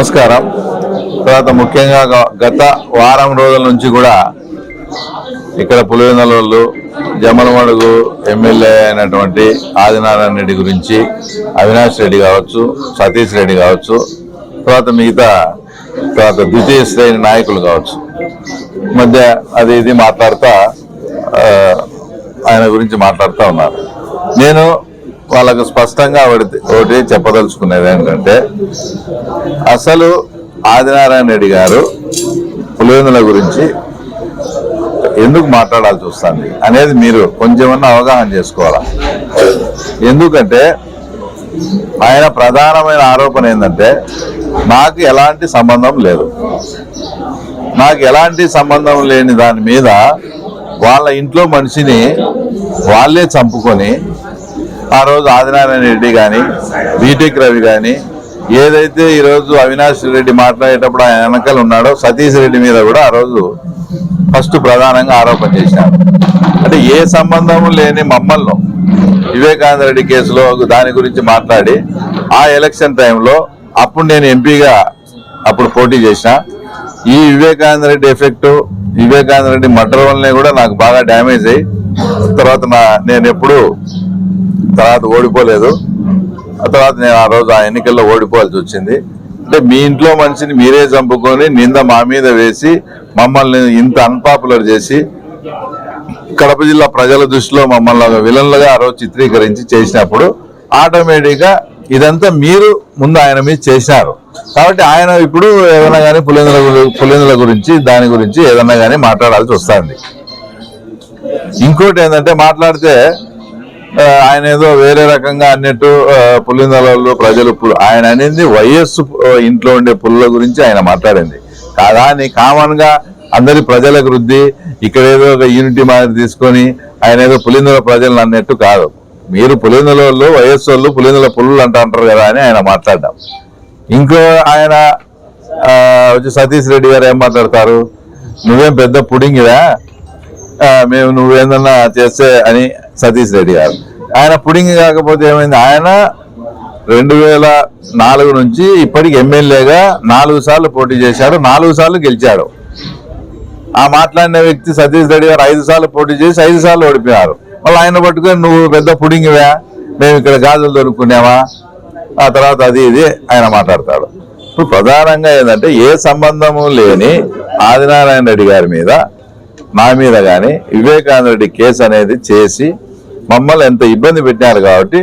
నమస్కారం. తర్వాత ముఖ్యంగా గత వారం రోజుల నుంచి కూడా ఇక్కడ పులివెందులలో జమలమడుగు ఎమ్మెల్యే అయినటువంటి ఆదినారాయణ రెడ్డి గురించి అవినాష్ రెడ్డి కావచ్చు సతీష్ రెడ్డి కావచ్చు తర్వాత మిగతా తర్వాత ద్వితీయ శ్రేణి నాయకులు కావచ్చు. మధ్య అది ఇది మాట్లాడుతూ ఆయన గురించి మాట్లాడుతూ ఉన్నారు. నేను వాళ్ళకు స్పష్టంగా ఒకటి ఒకటి చెప్పదలుచుకునేది ఏంటంటే అసలు ఆదినారాయణ రెడ్డి గారు పులివెందుల గురించి ఎందుకు మాట్లాడాల్సి వస్తుంది అనేది మీరు కొంచెమన్నా అవగాహన చేసుకోవాలా? ఎందుకంటే ఆయన ప్రధానమైన ఆరోపణ ఏంటంటే నాకు ఎలాంటి సంబంధం లేదు. నాకు ఎలాంటి సంబంధం లేని దాని మీద వాళ్ళ ఇంట్లో మనిషిని వాళ్ళే చంపుకొని ఆ రోజు ఆదినారాయణ రెడ్డి కానీ బీటెక్ రవి కానీ ఏదైతే ఈరోజు అవినాష్ రెడ్డి మాట్లాడేటప్పుడు ఆయన వెనకలు ఉన్నాడో సతీష్ రెడ్డి మీద కూడా ఆ రోజు ఫస్ట్ ప్రధానంగా ఆరోపణ చేశారు. అంటే ఏ సంబంధం లేని మమ్మల్ని వివేకానంద రెడ్డి కేసులో దాని గురించి మాట్లాడి ఆ ఎలక్షన్ టైంలో అప్పుడు నేను ఎంపీగా అప్పుడు పోటీ చేసిన ఈ వివేకానంద రెడ్డి ఎఫెక్ట్ వివేకానంద రెడ్డి మటర్ వల్లనే కూడా నాకు బాగా డ్యామేజ్ అయ్యి తర్వాత నా నేను ఎప్పుడు తర్వాత ఓడిపోలేదు. ఆ తర్వాత నేను ఆ రోజు ఆ ఎన్నికల్లో ఓడిపోవాల్సి వచ్చింది. అంటే మీ ఇంట్లో మనిషిని మీరే చంపుకొని నింద మా మీద వేసి మమ్మల్ని ఇంత అన్పాపులర్ చేసి కడప జిల్లా ప్రజల దృష్టిలో మమ్మల్ని విలన్లుగా ఆ రోజు చిత్రీకరించి చేసినప్పుడు ఆటోమేటిక్గా ఇదంతా మీరు ముందు ఆయన మీద చేసినారు. కాబట్టి ఆయన ఇప్పుడు ఏదైనా కానీ పులిందుల పులిందుల గురించి దాని గురించి ఏదన్నా కానీ మాట్లాడాల్సి వస్తుంది. ఇంకోటి ఏంటంటే మాట్లాడితే ఆయన ఏదో వేరే రకంగా అన్నట్టు ఆ, పులిందలలో ప్రజలు ఆయన అనేది వయస్సు ఇంట్లో ఉండే పుల్ల గురించి ఆయన మాట్లాడింది. కాదా? కామన్గా అందరి ప్రజలకు వృద్ధి ఇక్కడ ఏదో ఒక యూనిటీ మాదిరి తీసుకొని ఆయన ఏదో పులిందల ప్రజలు అన్నట్టు కాదు. మీరు పులిందలలో వాళ్ళు వయస్సు వాళ్ళు పులిందల పుల్లు అంట అంటారు కదా అని ఆయన మాట్లాడడం. ఇంకో ఆయన వచ్చి సతీష్ రెడ్డి గారు ఏం మాట్లాడతారు? నువ్వేం పెద్ద పుడింగిరా మేము నువ్వేందన్నా చేస్తే అని సతీష్ రెడ్డి గారు. ఆయన పుడింగి కాకపోతే ఏమైంది? ఆయన రెండు వేల నాలుగు నుంచి ఇప్పటికి ఎమ్మెల్యేగా నాలుగు సార్లు పోటీ చేశాడు నాలుగు సార్లు గెలిచాడు. ఆ మాట్లాడిన వ్యక్తి సతీష్ రెడ్డి గారు ఐదు సార్లు పోటీ చేసి ఐదు సార్లు ఓడిపోయారు. మళ్ళీ ఆయన పట్టుకొని నువ్వు పెద్ద పుడింగివా మేము ఇక్కడ గాజులు దొరుకునేవా? ఆ తర్వాత అది ఇది ఆయన మాట్లాడతాడు. ఇప్పుడు ప్రధానంగా ఏంటంటే ఏ సంబంధము లేని ఆదినారాయణ రెడ్డి గారి మీద నా మీద కానీ వివేకానంద రెడ్డి కేసు అనేది చేసి మమ్మల్ని ఎంత ఇబ్బంది పెట్టినారు కాబట్టి